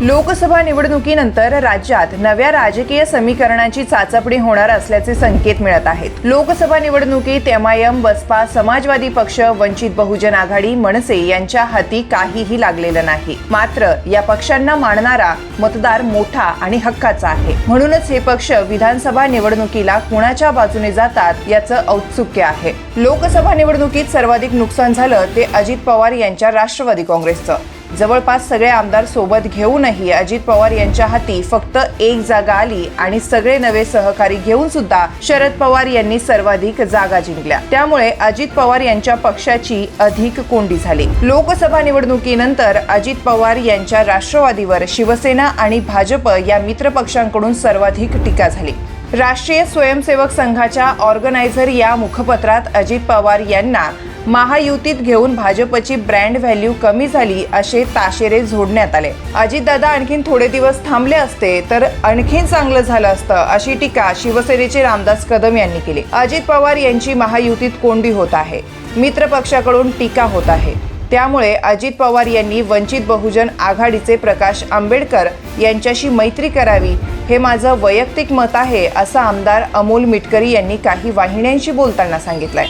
लोकसभा निवडणुकीनंतर राज्यात नव्या राजकीय समीकरणाची चाचपणी होणार असल्याचे संकेत मिळत आहेत. लोकसभा निवडणुकीत एमआयएम बसपा समाजवादी पक्ष वंचित बहुजन आघाडी मनसे यांच्या हाती काहीही लागलेलं नाही. मात्र या पक्षांना मानणारा मतदार मोठा आणि हक्काचा आहे. म्हणूनच हे पक्ष विधानसभा निवडणुकीला कुणाच्या बाजूने जातात याचं औत्सुक्य आहे. लोकसभा निवडणुकीत सर्वाधिक नुकसान झालं ते अजित पवार यांच्या राष्ट्रवादी काँग्रेसचं. जवळपास सगळे आमदार सोबत घेऊनही अजित पवार यांच्या हाती फक्त एक जागा आली आणि सगळे नवे सहकारी घेऊन सुद्धा शरद पवार यांनी सर्वाधिक जागा जिंकल्या. त्यामुळे अजित पवार यांच्या पक्षाची अधिक कोंडी झाली. लोकसभा निवडणुकीनंतर अजित पवार यांच्या राष्ट्रवादीवर शिवसेना आणि भाजप या मित्र पक्षांकडून सर्वाधिक टीका झाली. राष्ट्रीय स्वयंसेवक संघाच्या ऑर्गनायझर या मुखपत्रात अजित पवार यांना महायुतीत घेऊन भाजपची ब्रँड व्हॅल्यू कमी झाली असे ताशेरे झोडण्यात आले. अजितदादा आणखीन थोडे दिवस थांबले असते तर आणखीन चांगलं झालं असतं अशी टीका शिवसेनेचे रामदास कदम यांनी केली. अजित पवार यांची महायुतीत कोंडी होत आहे. मित्र पक्षाकडून टीका होत आहे. त्यामुळे अजित पवार यांनी वंचित बहुजन आघाडीचे प्रकाश आंबेडकर यांच्याशी मैत्री करावी हे माझं वैयक्तिक मत आहे असं आमदार अमोल मिटकरी यांनी काही वाहिन्यांशी बोलताना सांगितलंय.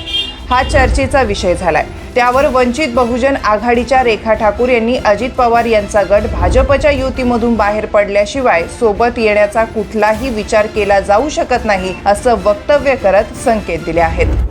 हा चर्चेचा विषय झालाय. त्यावर वंचित बहुजन आघाडीच्या रेखा ठाकूर यांनी अजित पवार यांचा गट भाजपच्या युतीमधून बाहेर पडल्याशिवाय सोबत येण्याचा कुठलाही विचार केला जाऊ शकत नाही असं वक्तव्य करत संकेत दिले आहेत.